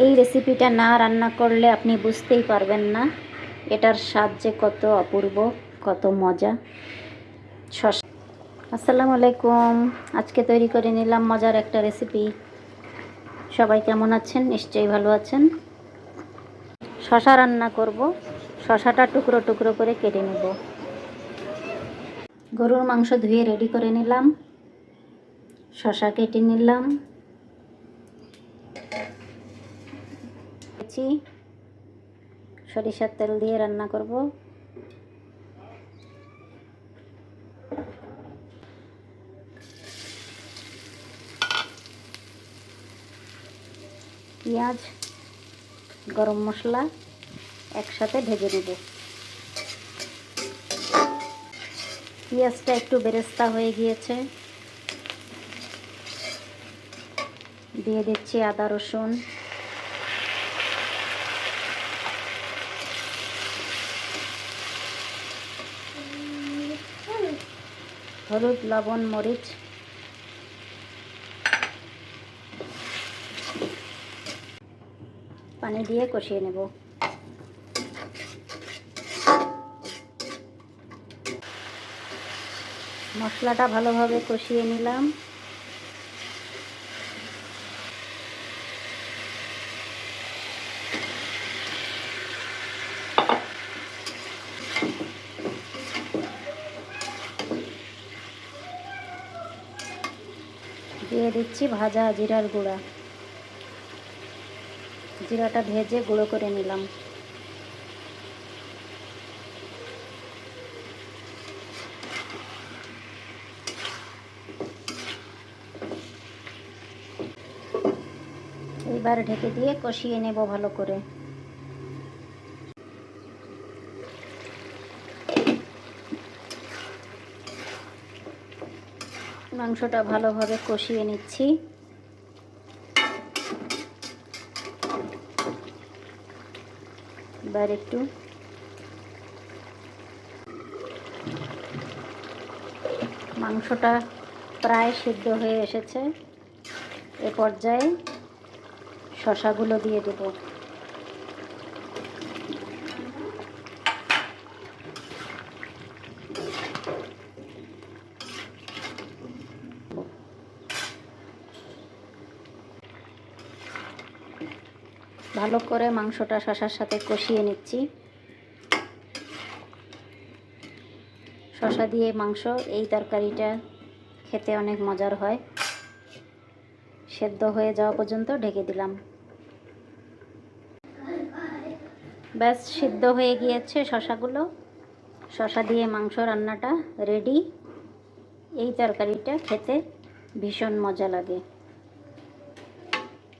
এই রেসিপিটা না রান্না করলে আপনি বুঝতেই পারবেন না। এটার স্বাদ যে কত অপূর্ব, কত মজা। আসসালামু আলাইকুম। আজকে তৈরি করে নিলাম মজার একটা রেসিপি সবাই কেমন আছেন? নিশ্চয়ই ভালো আছেন। শশা রান্না করব। শশাটা টুকরো টুকরো করে কেটে নেব। গরুর মাংস ধুয়ে রেডি করে নিলাম। শশা কেটে নিলাম। দিয়েছি। সরিষার তেল দিয়ে রান্না করব। পেঁয়াজ, গরম মশলা একসাথে ভেজে নেব। পেঁয়াজটা একটু বেরেস্তা হয়ে গিয়েছে। দিয়ে দিচ্ছি আদা রসুন। হলুদ লবণ মরিচ। পানি দিয়ে কষিয়ে নেব। মশলাটা ভালোভাবে কষিয়ে নিলাম। দিয়ে দিচ্ছি ভাজা জিরার গুঁড়া। জিরাটা ভেজে গুঁড়ো করে নিলাম। এবার ঢেকে দিয়ে কষিয়ে নেব ভালো করে। মাংসটা ভালোভাবে কষিয়ে নিচ্ছি। এবার একটু মাংসটা প্রায় সিদ্ধ হয়ে এসেছে। এ পর্যায়ে শশাগুলো দিয়ে দেব। ভালো করে মাংসটা শশার সাথে কষিয়ে নিচ্ছি। শশা দিয়ে মাংস, এই তরকারিটা খেতে অনেক মজার হয়। সেদ্ধ হয়ে যাওয়া পর্যন্ত ঢেকে দিলাম। ব্যাস, সিদ্ধ হয়ে গিয়েছে শশাগুলো। শশা দিয়ে মাংস রান্নাটা রেডি। এই তরকারিটা খেতে ভীষণ মজা লাগে।